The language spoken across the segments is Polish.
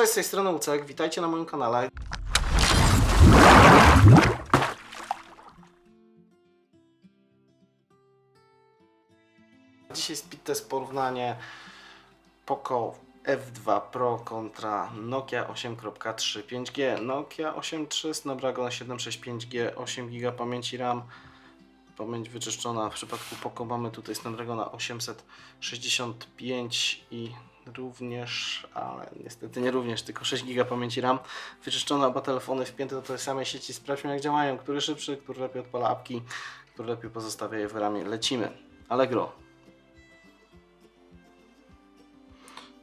Cześć, z tej strony Ucek, witajcie na moim kanale. Dzisiaj speed test porównanie Poco F2 Pro kontra Nokia 8.3 5G. Nokia 8.3 Snapdragon 765G 8 GB pamięci RAM. Pamięć wyczyszczona. W przypadku Poco mamy tutaj Snapdragona 865 i również, ale niestety nie również, tylko 6 GB pamięci RAM. Wyczyszczone oba telefony wpięte do tej samej sieci. Sprawdźmy jak działają. Który szybszy, który lepiej odpala apki, który lepiej pozostawia je w ramie. Lecimy. Allegro.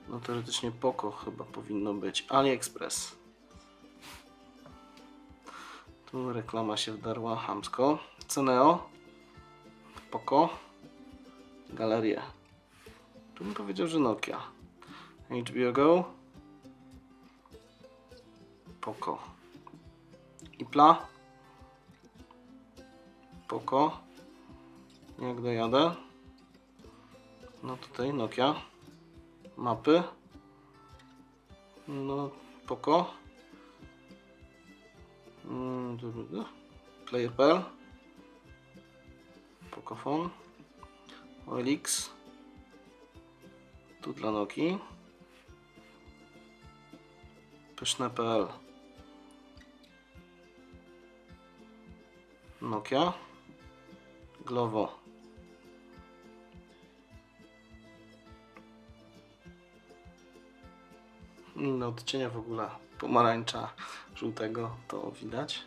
No teoretycznie Poco chyba powinno być. AliExpress. Tu reklama się wdarła hamsko. Ceneo. Poco. Galerie. Tu bym powiedział, że Nokia. HBO Go. Poco. Ipla. Poco. Jak dojadę. No tutaj Nokia mapy. No, poko. Mm. Player.pl Pokofon OLX Tu dla Nokii Pyszne.pl Nokia. Glovo. Inne odcienia w ogóle pomarańcza, żółtego, to widać.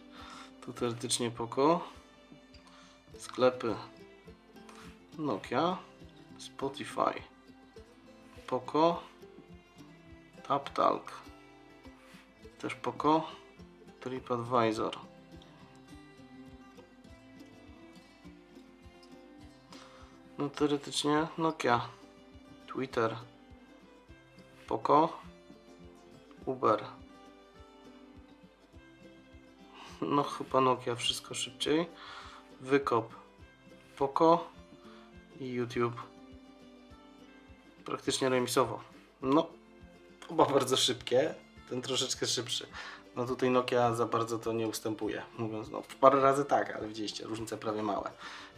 Tu teoretycznie Poco. Sklepy Nokia, Spotify, Poco, TapTalk, też Poco, TripAdvisor. No teoretycznie Nokia, Twitter, Poco, Uber. No chyba Nokia wszystko szybciej. Wykop Poco i YouTube. Praktycznie remisowo. No, oba bardzo szybkie. Ten troszeczkę szybszy. No tutaj Nokia za bardzo to nie ustępuje. Mówiąc, no parę razy tak, ale widzieliście, różnice prawie małe.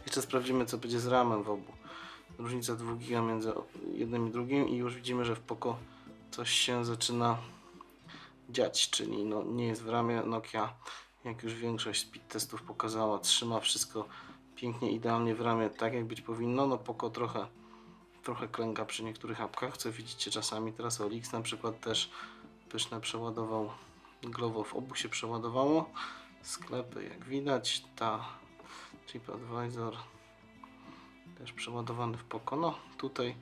Jeszcze sprawdzimy co będzie z ramem w obu. Różnica 2 giga między jednym i drugim i już widzimy, że w Poco coś się zaczyna dziać, czyli no, nie jest w ramie Nokia, jak już większość speed testów pokazała, trzyma wszystko pięknie, idealnie w ramie, tak jak być powinno. No Poco trochę, trochę klęka przy niektórych apkach, co widzicie czasami. Teraz Olix na przykład też pyszne przeładował, Glovo w obu się przeładowało. Sklepy jak widać, ta TripAdvisor też przeładowany w Poco. No tutaj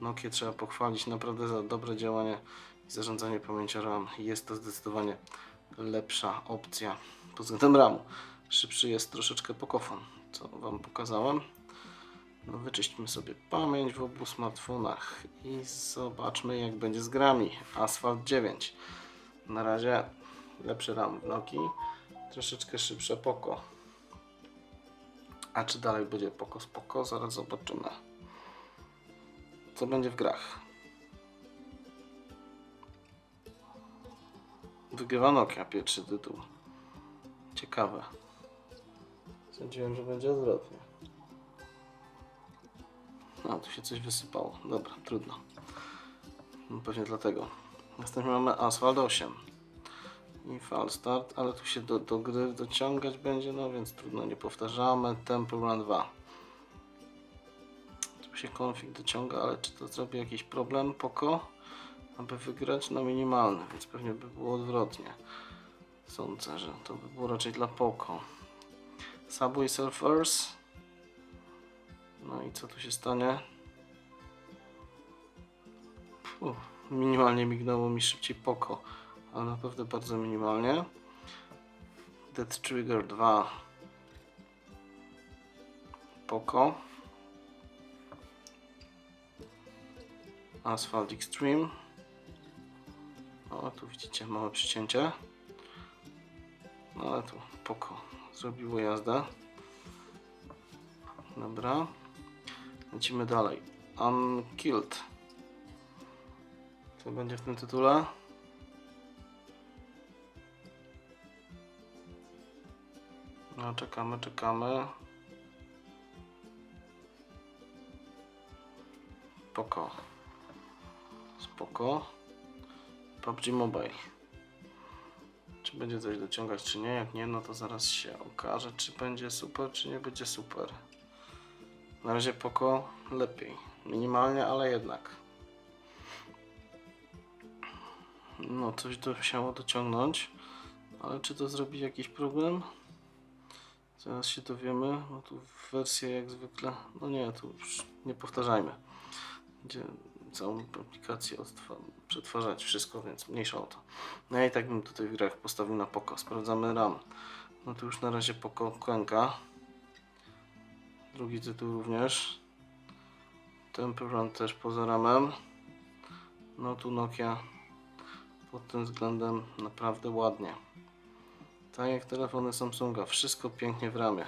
Nokia trzeba pochwalić naprawdę za dobre działanie i zarządzanie pamięcią RAM. Jest to zdecydowanie lepsza opcja pod względem RAMu. Szybszy jest troszeczkę Pokofon, co Wam pokazałem. No, wyczyśćmy sobie pamięć w obu smartfonach i zobaczmy jak będzie z grami. Asphalt 9. Na razie lepszy RAM w Nokii, troszeczkę szybsze Poco. A czy dalej będzie Poco spoko? Zaraz zobaczymy. Co będzie w grach? Wygrywa Nokia pierwszy tytuł. Ciekawe. Sądziłem, że będzie odwrotnie. A, tu się coś wysypało. Dobra, trudno. No, pewnie dlatego. Następnie mamy Asphalt 8 i Falstart, ale tu się do, do gry dociągać będzie, no więc trudno, nie powtarzamy. Temple Run 2. Tu się konfig dociąga, ale czy to zrobi jakiś problem? Poko? aby wygrać no minimalny, więc pewnie by było odwrotnie. Sądzę, że to by było raczej dla Poco. Subway Surfers. No i co tu się stanie? Minimalnie mignęło mi szybciej Poco, ale naprawdę bardzo minimalnie. Dead Trigger 2. Poco. Asphalt Extreme. O, tu widzicie małe przycięcie. No ale tu poko zrobiło jazdę. Dobra. Lecimy dalej. Unkilled. Co będzie w tym tytule? No, czekamy, czekamy. Spoko. Spoko. PUBG Mobile. Czy będzie coś dociągać, czy nie? Jak nie, no to zaraz się okaże, czy będzie super, czy nie będzie super. Na razie Poco lepiej. Minimalnie, ale jednak. No, coś to musiało dociągnąć. Ale czy to zrobi jakiś problem? Zaraz się dowiemy. No tu wersję jak zwykle. No nie, tu już nie powtarzajmy. Gdzie całą aplikację przetwarzać wszystko, więc mniejsza o to. No ja i tak bym tutaj w grach postawił na Poco. Sprawdzamy RAM. No tu już na razie Poco klęka. Drugi tytuł również. Temple Run też poza ramem. No tu Nokia pod tym względem naprawdę ładnie. Tak jak telefony Samsunga, wszystko pięknie w ramie.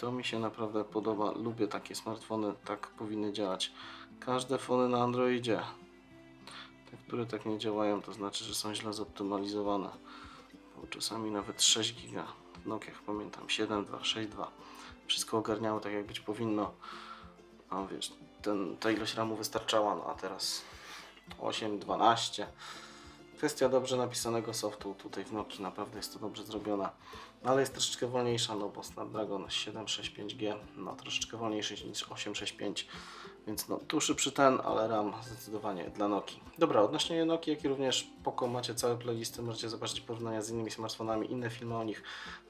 To mi się naprawdę podoba. Lubię takie smartfony, tak powinny działać. Każde fony na Androidzie, te, które tak nie działają, to znaczy, że są źle zoptymalizowane. Bo czasami nawet 6 giga w Nokiach, pamiętam, 7.2, 6.2. Wszystko ogarniało tak, jak być powinno. A wiesz, ten, ta ilość ramu wystarczała, no a teraz 8, 12. Kwestia dobrze napisanego softu tutaj w Nokii, naprawdę jest to dobrze zrobione. No, ale jest troszeczkę wolniejsza, no bo Snapdragon 765G, no troszeczkę wolniejszy niż 865, więc no tu szybszy ten, ale RAM zdecydowanie dla Nokii. Dobra, odnośnie Nokii, jak i również Poco macie całe playlisty, możecie zobaczyć porównania z innymi smartfonami, inne filmy o nich.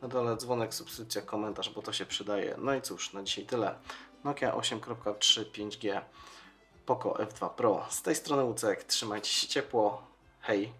Na dole dzwonek, subskrypcja, komentarz, bo to się przydaje. No i cóż, na dzisiaj tyle. Nokia 8.3 5G, Poco F2 Pro. Z tej strony Łucek, trzymajcie się ciepło, aí.